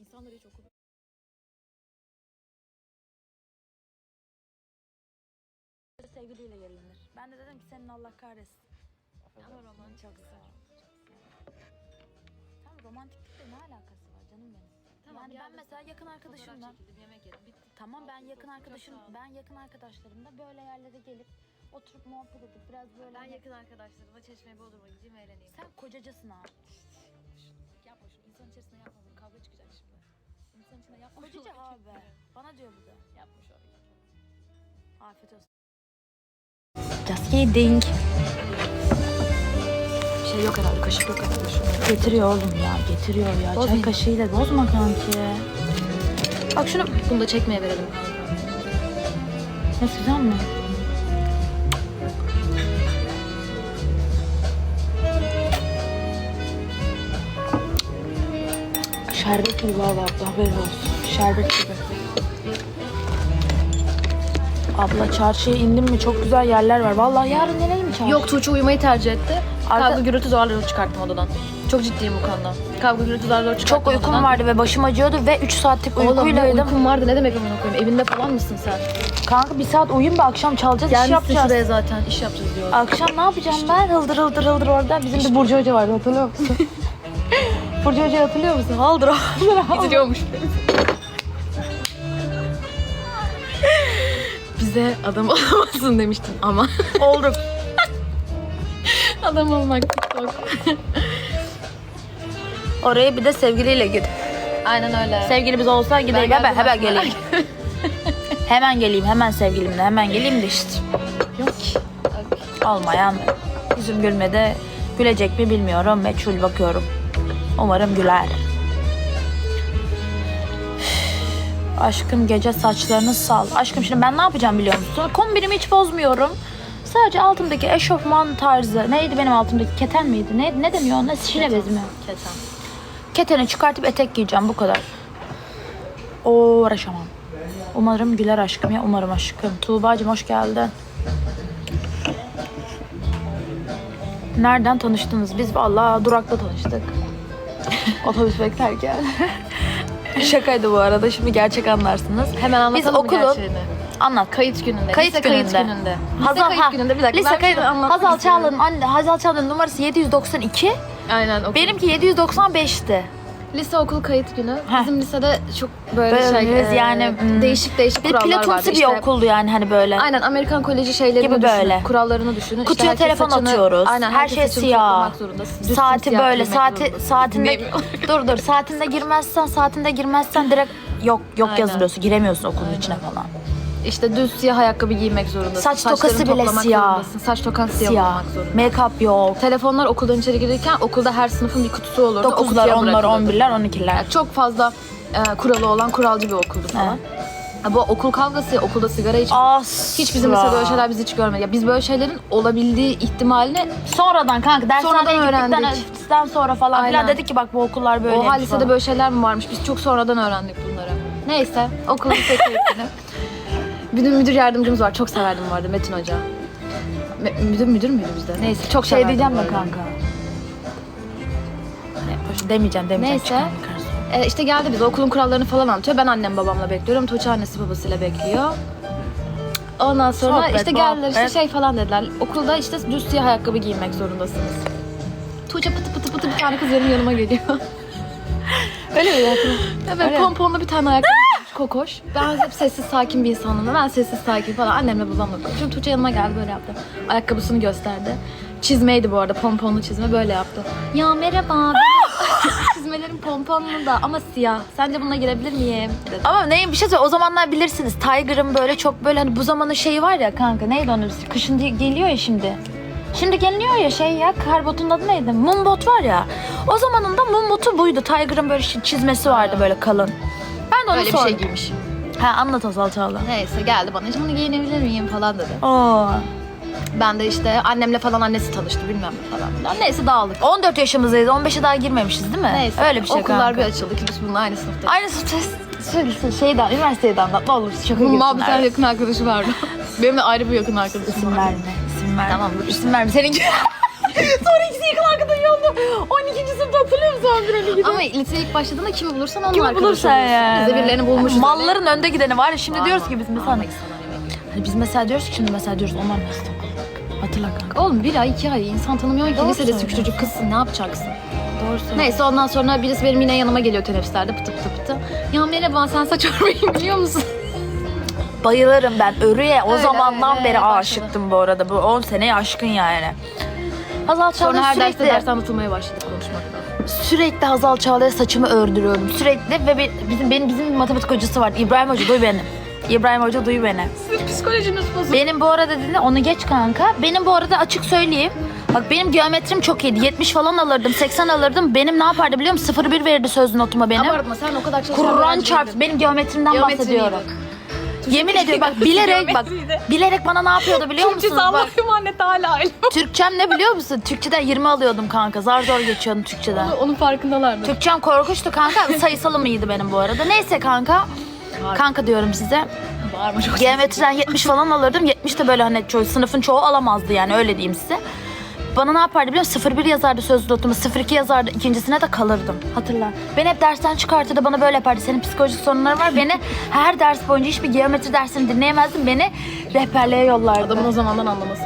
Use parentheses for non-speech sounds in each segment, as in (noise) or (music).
insanlar hiç okul Sevgiliyle gelinir. Ben de dedim ki senin Allah kahretsin. ama romantik Çok ol. Tamam romantiklikle ne alakası var canım benim? Tamam, yani ben mesela yakın arkadaşımla Fotoğraf çekildim, yemek yedim, bitti. tamam ben yakın arkadaşım ben yakın arkadaşlarımla böyle yerlere gelip oturup muhabbet edip biraz böyle Ben hani- yakın arkadaşlarımla Çeşme'ye Bodrum'a gideyim eğleneyim. sen kocacısın abi. Bana diyor bu da. Şu hareketi. Afiyet olsun. Just kidding. Şey yok herhalde kaşık yok herhalde şunu. Getiriyor oğlum ya getiriyor ya. Çay Bozmayın. kaşığıyla bozma kanki. Bak şunu Bunu da çekmeye verelim nasıl güzel mi? Şerbet gibi valla haberin olsun. Şerbet gibi. Abla çarşıya indim mi çok güzel yerler var. Vallahi yarın gelelim çarşıya. Yok Tuğçe uyumayı tercih etti. Arka- Kavga gürültü zorla çıkarttım odadan. Çok ciddiyim bu konuda. Kavga gürültü zorla çıkarttım Çok uykum odadan. vardı ve başım acıyordu ve 3 saatlik Oğlum ne uykuylaydım. uykum vardı ne demek amına koyayım. Evinde falan mısın sen? Kanka bir saat uyuyun be akşam çalacağız iş Gelmişsin yapacağız. şuraya zaten iş yapacağız diyor. Akşam ne yapacağım ben? Hıldır hıldır hıldır orada. Bizim de Burcu Hoca vardı hatırlıyor musun? (laughs) Burcu Hoca'yı hatırlıyor musun? Haldır haldır Gidiyormuş. Bize adam (laughs) olamazsın demiştin ama. Olduk. (laughs) adam olmak TikTok. Oraya bir de sevgiliyle git. Aynen öyle. Sevgilimiz olsa gideyim. geldim Hemen, hemen aslında. geleyim. hemen geleyim. Hemen sevgilimle. Hemen geleyim de işte. Yok ki. Olmayan yüzüm gülmedi. Gülecek mi bilmiyorum. Meçhul bakıyorum. Umarım güler. Aşkım gece saçlarını sal. Aşkım şimdi ben ne yapacağım biliyor musun? Kombinimi hiç bozmuyorum. Sadece altımdaki eşofman tarzı. Neydi benim altımdaki? Keten miydi? Ne, ne deniyor ona? Şile bezi mi? Keten. Keteni çıkartıp etek giyeceğim bu kadar. Uğraşamam. Umarım güler aşkım ya umarım aşkım. Tuğba'cığım hoş geldin. Nereden tanıştınız? Biz vallahi durakta tanıştık. (laughs) Otobüs beklerken. (laughs) Şakaydı bu arada. Şimdi gerçek anlarsınız. Hemen anlatalım mı okulun- gerçeğini? Anlat. Kayıt gününde. Kayıt Lise gününde. kayıt gününde. Lise Hazal, kayıt ha, gününde bir dakika. Lise kayıt. Hazal. Çağla'nın anne, Hazal Çağla'nın numarası 792. Aynen okul. Benimki 795'ti. Lise okul kayıt günü. Heh. Bizim lisede çok böyle, Böyle şey e, yani, hmm, değişik değişik Bir kurallar vardı. platonsu bir İşte, okuldu yani hani böyle. Aynen Amerikan koleji şeylerini Gibi düşünün. böyle. Kurallarını düşünün. İşte Kutuya herkes telefon saçını- atıyoruz. Aynen Her şey siyah. Düz Saati böyle saati zorundasın. saatinde (laughs) dur dur saatinde girmezsen saatinde girmezsen direkt yok yok Aynen. yazılıyorsun giremiyorsun okulun içine falan. İşte düz siyah ayakkabı giymek zorundasın. Saç Saçlarını tokası bile toplamak siyah. zorundasın. Saç tokan siyah, Siyah. olmak zorunda. Make-up yok. Telefonlar okuldan içeri girirken okulda her sınıfın bir kutusu olurdu. O 9'lar, kutuya 10'lar, bırakılırdı. 11'ler, 12'ler. Yani çok fazla e, kuralı olan kuralcı bir okuldu falan. Ha, bu okul kavgası, okulda sigara içmek. Asla. Hiç bizim lisede böyle şeyler biz hiç görmedik. Ya biz böyle şeylerin olabildiği ihtimalini Sonradan kanka dershaneye Sonradan gittikten öğrendik. öğrendikten sonra falan Aynen. filan dedik ki bak bu okullar böyle. oha lisede böyle şeyler mi varmış? Biz çok sonradan öğrendik bunları. Neyse okulun (laughs) lise kayıtını. Müdür, müdür yardımcımız var. Çok severdim bu arada Metin Hoca. Me- müdür müdür müydü bizde? Neyse çok şey severdim diyeceğim bu de arada. kanka. Demeyeceğim demeyeceğim. Neyse. Çıkar bakarsın. E, işte geldi bize okulun kurallarını falan anlatıyor. Ben annem babamla bekliyorum. Tuğçe annesi babasıyla bekliyor. Ondan sonra Sohbet, işte geldiler işte muhabbet. şey falan dediler. Okulda işte düz siyah ayakkabı giymek zorundasınız. Tuğçe pıtı pıtı pıtı bir tane kız benim yanıma geliyor. Öyle mi (laughs) evet pomponlu bir tane ayakkabı kokoş. Ben hep sessiz sakin bir insanım. Ben sessiz sakin falan annemle babamla konuşuyorum. Tuğçe yanıma geldi böyle yaptı. Ayakkabısını gösterdi. Çizmeydi bu arada pomponlu çizme böyle yaptı. Ya merhaba (laughs) çizmelerim pomponlu da ama siyah. Sence bununla girebilir miyim? Dedi. Ama neyim bir şey söyle o zamanlar bilirsiniz Tiger'ın böyle çok böyle hani bu zamanın şeyi var ya kanka neydi onun kışın geliyor ya şimdi. Şimdi geliniyor ya şey ya karbotun adı neydi? Mumbot var ya. O zamanın da mumbotu buydu. Tiger'ın böyle çizmesi vardı böyle kalın. Ben de onu Böyle bir şey giymiş. Ha anlat Azal Çağla. Neyse geldi bana. Hiç bunu giyinebilir miyim falan dedi. Oo. Ben de işte annemle falan annesi tanıştı bilmem ne falan filan. Neyse dağıldık. 14 yaşımızdayız. 15'e daha girmemişiz değil mi? Neyse. Öyle bir şey Okullar kanka. bir açıldı. İkimiz bununla aynı sınıftayız. Aynı sınıfta şeyden, üniversiteye de anlat ne olur şaka Bunun bir tane yakın arkadaşı vardı. Benim de ayrı bir yakın arkadaşım İsim var. verme, isim verme. Tamam. İsim verme. Seninki... (laughs) Sonra ikisi yakın arkada yolda. 12. sınıfta hatırlıyor musun 11 12'de? Ama liseye ilk başladığında kimi bulursan onun Kimi arkadaşı bulursan oluyorsun. yani. Biz de birilerini bulmuşuz. Malların önde gideni var ya şimdi diyoruz ki biz mesela hani biz mesela diyoruz ki şimdi mesela diyoruz onlar nasıl Hatırla kanka. Oğlum bir ay iki ay insan tanımıyorsun ki Doğru lisede söylüyorsun. kızsın ne yapacaksın? Doğru söylüyorsun. Neyse ondan sonra birisi benim yine yanıma geliyor teneffüslerde pıtı pıtı pıtı. Ya merhaba sen saç örmeyi biliyor musun? (laughs) Bayılırım ben örüye. O Öyle, zamandan öyle, beri başladı. aşıktım bu arada. Bu 10 seneye aşkın yani. Hazal Sonra Çağla'ya her derste sürekli, ders anlatılmaya başladı konuşmakta. sürekli Hazal Çağla'ya saçımı ördürüyorum. Sürekli ve be- bizim benim bizim matematik hocası var. İbrahim Hoca duy beni. İbrahim Hoca duy beni. Psikolojiniz bozuk. Benim bu arada dedi onu geç kanka. Benim bu arada açık söyleyeyim. Bak benim geometrim çok iyiydi. 70 falan alırdım, 80 alırdım. Benim ne yapardı biliyor musun? 01 verirdi sözlü notuma benim. Abartma sen o kadar çalışan Kur'an değildin. Benim geometrimden Geometrin bahsediyorum. iyiydi. Yemin ediyorum bak (laughs) bilerek bak bilerek bana ne yapıyordu biliyor musunuz? Bak emanet hala. (laughs) Türkçem ne biliyor musun? Türkçeden 20 alıyordum kanka. Zar zor geçiyordum Türkçeden. Onun farkındalardı. Türkçem korkunçtu kanka. Sayısalım iyiydi benim bu arada. Neyse kanka. Kanka diyorum size. Bağırma çok. Geometriden 70 falan alırdım. 70 de böyle hani ço- sınıfın çoğu alamazdı yani öyle diyeyim size. Bana ne yapardı biliyor musun? 01 yazardı sözlü notumu, 02 yazardı. ikincisine de kalırdım. Hatırla. Beni hep dersten çıkartırdı, bana böyle yapardı. Senin psikolojik sorunların var. Beni her ders boyunca hiçbir geometri dersini dinleyemezdin. Beni rehberliğe yollardı. Adamın o zamandan anlaması.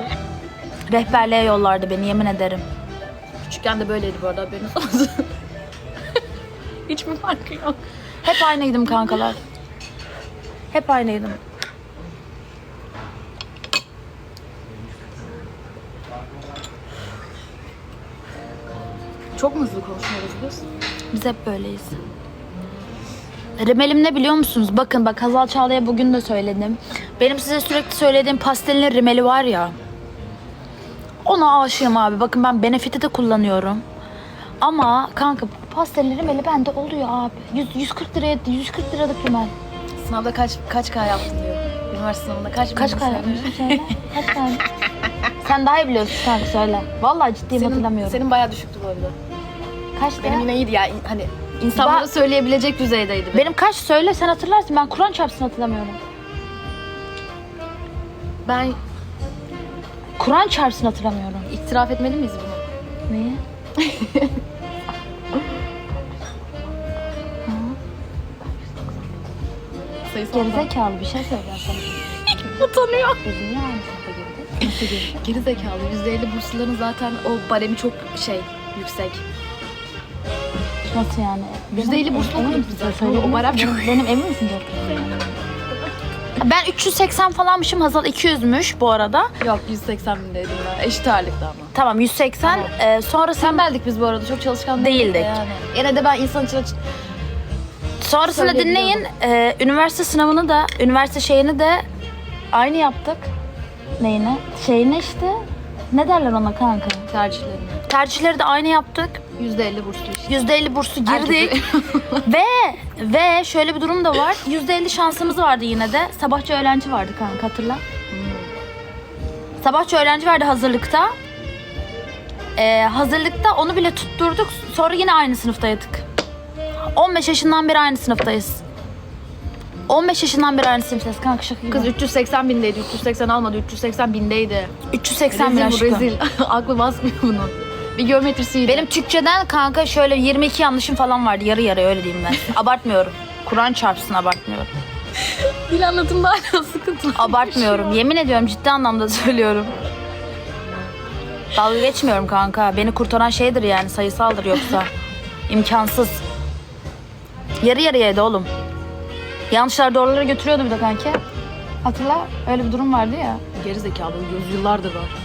Rehberliğe yollardı beni yemin ederim. Küçükken de böyleydi bu arada haberiniz olsun. (laughs) Hiç mi farkı yok? Hep aynıydım kankalar. Hep aynıydım. Çok mu hızlı konuşuyoruz biz? Biz hep böyleyiz. Rimelim ne biliyor musunuz? Bakın bak Hazal Çağla'ya bugün de söyledim. Benim size sürekli söylediğim pastelin rimeli var ya. Ona aşığım abi. Bakın ben Benefit'i de kullanıyorum. Ama kanka pastelin rimeli bende oluyor abi. 100, 140 liraya 140 liralık rimel. Sınavda kaç kaç K yaptın diyor. Üniversite sınavında kaç Kaç bin kare söyle. Kaç kare? (laughs) Sen daha iyi biliyorsun kanka söyle. Vallahi ciddiyim Senin, hatırlamıyorum. senin bayağı düşüktü bu arada. Kaçtı? Benim yine iyiydi ya. Hani insanlara Ba- söyleyebilecek düzeydeydi. benim. Benim kaç söyle sen hatırlarsın. Ben Kur'an çarpsın hatırlamıyorum. Ben Kur'an çarpsın hatırlamıyorum. itiraf etmeli miyiz bunu? Neyi? (laughs) Sayısı. Gerizekalı bir şey sana. (laughs) Utanıyor. Biz niye aynı sınıfa girdik? Nasıl girdik? Geri zekalı. %50 bursluların zaten o baremi çok şey yüksek. Nasıl yani? %50 burslu Emin okuduk biz zaten. Söyledin O barem çok- Benim, emin misin dört Ben 380 falanmışım. Hazal 200'müş bu arada. Yok 180 bindeydim ben. Eşit ağırlıkta ama. Tamam 180. Ee, sonrasında Tembeldik biz bu arada. Çok çalışkan Değildik. Yani. Yine de ben insan içine sonrasında dinleyin. Ee, üniversite sınavını da, üniversite şeyini de aynı yaptık. Neyini? Şeyini işte. Ne derler ona kanka? tercihlerini. Tercihleri de aynı yaptık. %50 burslu işte. %50 burslu girdik. ve ve şöyle bir durum da var. %50 şansımız vardı yine de. Sabahçı öğrenci vardı kanka hatırla. Sabahçı öğrenci vardı hazırlıkta. Ee, hazırlıkta onu bile tutturduk. Sonra yine aynı sınıftaydık. 15 yaşından beri aynı sınıftayız. 15 yaşından beri aynı sınıftayız kanka şaka gibi. Kız 380 bindeydi. 380 almadı. 380 bindeydi. 380 bin rezil bu aşkım. rezil. (laughs) Aklı basmıyor bunun. Bir geometrisiydi. Benim Türkçeden kanka şöyle 22 yanlışım falan vardı. Yarı yarı öyle diyeyim ben. (laughs) Abartmıyorum. Kur'an çarpsın abartmıyorum. dil anlatımda hala sıkıntı. Abartmıyorum. Yemin ediyorum ciddi anlamda söylüyorum. Dalga geçmiyorum kanka. Beni kurtaran şeydir yani sayısaldır yoksa. (laughs) İmkansız. Yarı yarıyaydı oğlum. Yanlışlar doğruları götürüyordu bir de kanki. Hatırla öyle bir durum vardı ya. Geri zekalı. Yüz yıllardır var.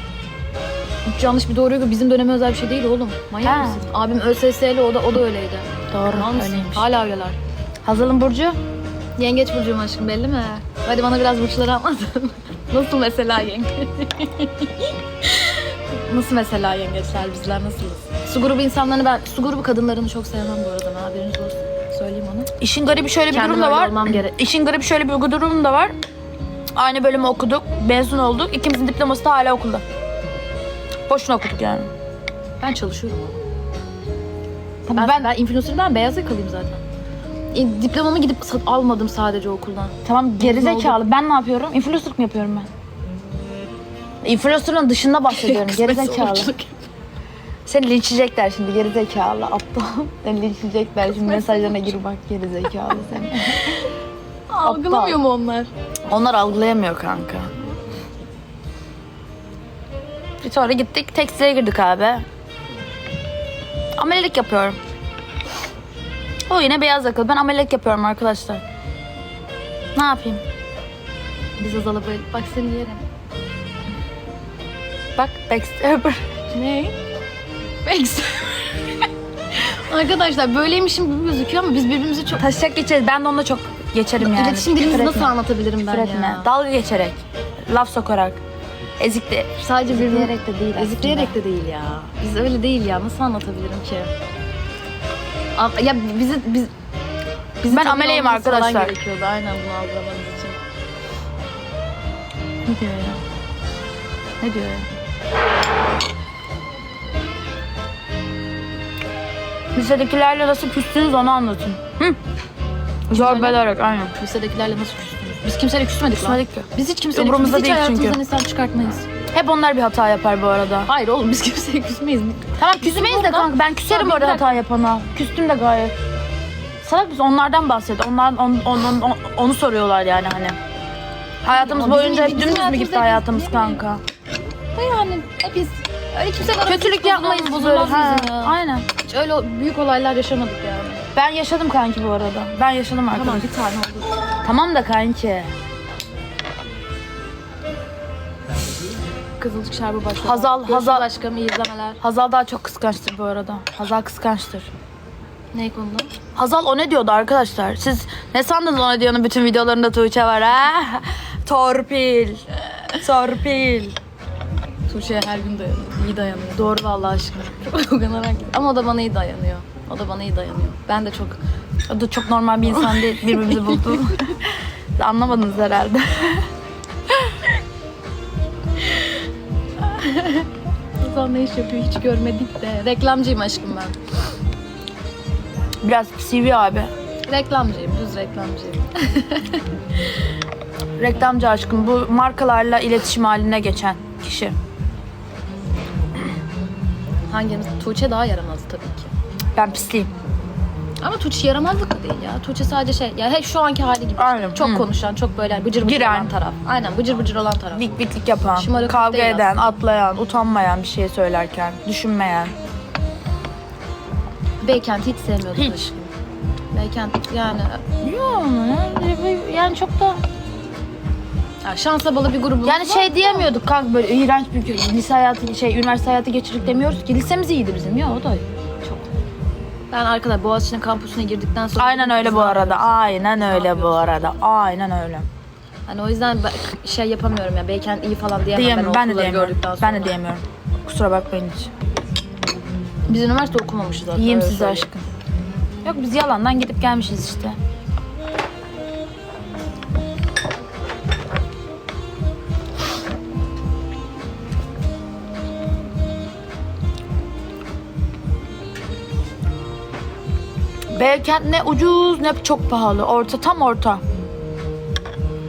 Üç yanlış bir doğru yok. Bizim döneme özel bir şey değil oğlum. Manyak Ha. mısın? Abim ÖSS'li o da, o da öyleydi. Doğru Tamam mısın? öyleymiş. Hala öyleler. Hazal'ın Burcu. Yengeç burcuyum aşkım belli mi? Hadi bana biraz burçları anlat. (laughs) Nasıl mesela yengeç? (laughs) Nasıl mesela yengeçler bizler nasılız? Su grubu insanlarını ben, su grubu kadınlarını çok sevmem bu arada. Ben haberiniz olsun. Söyleyeyim onu. İşin garibi şöyle bir Kendim durum da öyle var. olmam gerek. İşin garip şöyle bir durum da var. Aynı bölümü okuduk, mezun olduk. İkimizin diploması da hala okulda. Boşuna okuduk yani. Ben çalışıyorum ama. Ben, ben, ben, influencer ben beyaz yakalıyım zaten. E, diplomamı gidip sat- almadım sadece okuldan. tamam gerizekalı. Ben ne yapıyorum? Influencerlık mı yapıyorum ben? Influencer'ın dışında bahsediyorum. (laughs) gerizekalı. Seni linçleyecekler şimdi geri zekalı aptal. (laughs) Seni linçleyecekler şimdi mesajlarına gir bak geri zekalı seni. (laughs) Algılamıyor mu onlar? Onlar algılayamıyor kanka. Bir sonra gittik tekstile girdik abi. Amelilik yapıyorum. O yine beyaz yakalı. Ben amelilik yapıyorum arkadaşlar. Ne yapayım? Biz Azal'a böyle bak seni yerim. Bak backstabber. Ne? Bex. (laughs) Arkadaşlar böyleymişim gibi gözüküyor ama biz birbirimizi çok... Taşacak geçeriz. Ben de onunla çok geçerim yani. İletişim dilimizi Küfür nasıl etme. anlatabilirim ben Küfür etme. ya? Dalga geçerek. Laf sokarak. Ezikle. Sadece birbirimizi... Ezikleyerek de değil aslında. Ezikleyerek de değil ya. Biz öyle değil ya. Nasıl anlatabilirim ki? Al- Ya bizi... Biz, bizi Ben tanıyor ameleyim olmanız falan arkadaşlar. gerekiyordu. Aynen bunu algılamanız için. Ne diyor ya? Ne diyor ya? Lisedekilerle nasıl küstünüz onu anlatın. Hı? Zorbalayarak aynen. Lisedekilerle nasıl küstünüz? Biz kimseyle küsmedik, Küsmedik ki. Biz hiç kimseyle Umurumuzda biz hiç değil çünkü. hayatımızdan insan çıkartmayız. Hep onlar bir hata yapar bu arada. Hayır oğlum biz (laughs) kimseye küsmeyiz. Tamam küsmeyiz de kanka ben küserim Tamam, bir orada dakika. hata yapana. Küstüm de gayet. Salak biz onlardan bahset. Onlar on, on, on- on- onu soruyorlar yani hani. Hayatımız bizim- boyunca hep bizim dümdüz mü gitti biz- hayatımız kanka? Yani e, biz öyle kimseyle aramız Kötülük hiç yapmayız biz böyle. Ha, ya. aynen. Hiç öyle büyük olaylar yaşamadık yani. Ben yaşadım kanki bu arada. Ben yaşadım arkadaşlar. Tamam bir tane oldu. Tamam da kanki. Kızılcık şerbı başladı. Hazal- Görüşürüz Hazal- aşkım iyi izlemeler. Hazal daha çok kıskançtır bu arada. Hazal kıskançtır. Ne konuda? Hazal o ne diyordu arkadaşlar? Siz ne sandınız o ne diyor'nun bütün videolarında Tuğçe var ha? Torpil. Torpil. Tuğçe'ye her gün dayanıyor. İyi dayanıyor. Doğru vallahi aşkım. (laughs) Çok. Ama o da bana iyi dayanıyor. O da bana iyi dayanıyor. Ben de çok... O da çok normal bir insan değil. Birbirimizi buldu. (laughs) Anlamadınız herhalde. Hazal ne iş yapıyor hiç görmedik de. Reklamcıyım aşkım ben. Biraz CV abi. Reklamcıyım, düz reklamcıyım. (laughs) Reklamcı aşkım. Bu markalarla iletişim haline geçen kişi. Hangimiz? Tuğçe daha yaramaz. Ben pisliyim. Ama Tuğçe yaramazlık da değil ya. Tuğçe sadece şey, ya hep şu anki hali gibi. Aynen, Çok hı. konuşan, çok böyle bıcır bıcır Giren. olan taraf. Aynen bıcır bıcır olan taraf. Dik bitlik yapan, Şımarıklık kavga değil eden, atlayan, utanmayan bir şey söylerken, düşünmeyen. Beykent'i hiç sevmiyordum Hiç. aşkım. Beykent yani Yani, yani çok da ya şansa bağlı bir grubumuz yani var. şey diyemiyorduk kanka böyle iğrenç bir lise hayatı şey üniversite hayatı geçirdik demiyoruz ki lisemiz iyiydi bizim ya o da. Ben arkadaşlar Boğaziçi'nin kampüsüne girdikten sonra... Aynen öyle bu arada. Aynen öyle bu arada. Aynen öyle. Hani o yüzden ben şey yapamıyorum ya. Beykent iyi falan diyemem Diyemem. ben, Ben de okulları diyemiyorum. gördükten sonra. Ben de diyemiyorum. Kusura bakmayın hiç. Biz üniversite okumamışız zaten. Yiyeyim öyle söyleyeyim. aşkım. Yok biz yalandan gidip gelmişiz işte. Beykent ne ucuz ne çok pahalı. Orta tam orta.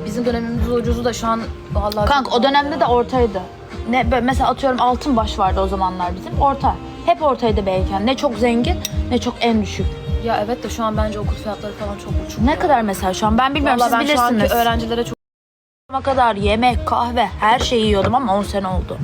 Bizim dönemimiz ucuzu da şu an vallahi Kanka o dönemde de ortaydı. Ne böyle mesela atıyorum altın baş vardı o zamanlar bizim. Orta. Hep ortaydı Beykent. Ne çok zengin ne çok en düşük. Ya evet de şu an bence okul fiyatları falan çok uçuk. Ne kadar mesela şu an ben bilmiyorum Vallahi siz ben şu anki bilirsiniz. öğrencilere çok kadar yemek, kahve, her şeyi yiyordum ama 10 sene oldu.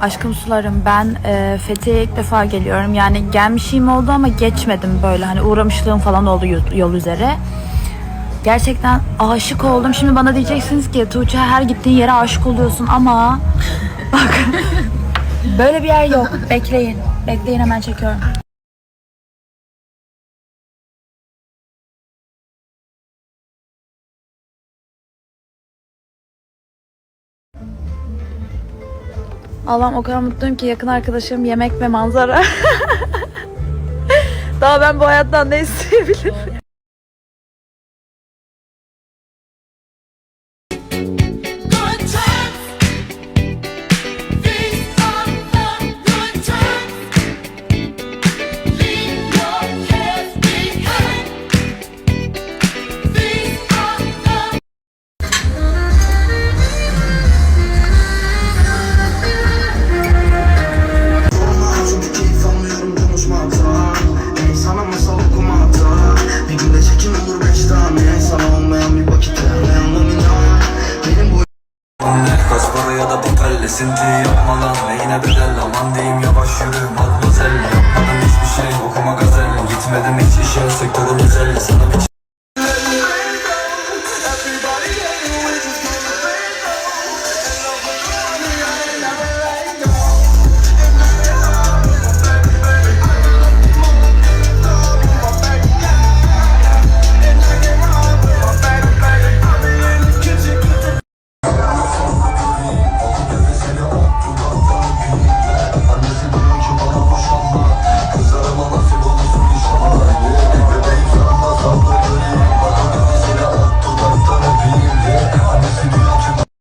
Aşkım sularım ben e, Fethiye'ye ilk defa geliyorum. Yani gelmişim oldu ama geçmedim böyle hani uğramışlığım falan oldu yol, üzere. Gerçekten aşık oldum. Şimdi bana diyeceksiniz ki Tuğçe her gittiğin yere aşık oluyorsun ama bak (laughs) böyle bir yer yok. Bekleyin. Bekleyin hemen çekiyorum. Allah'ım o kadar mutluyum ki yakın arkadaşım yemek ve manzara. (laughs) Daha ben bu hayattan ne isteyebilirim?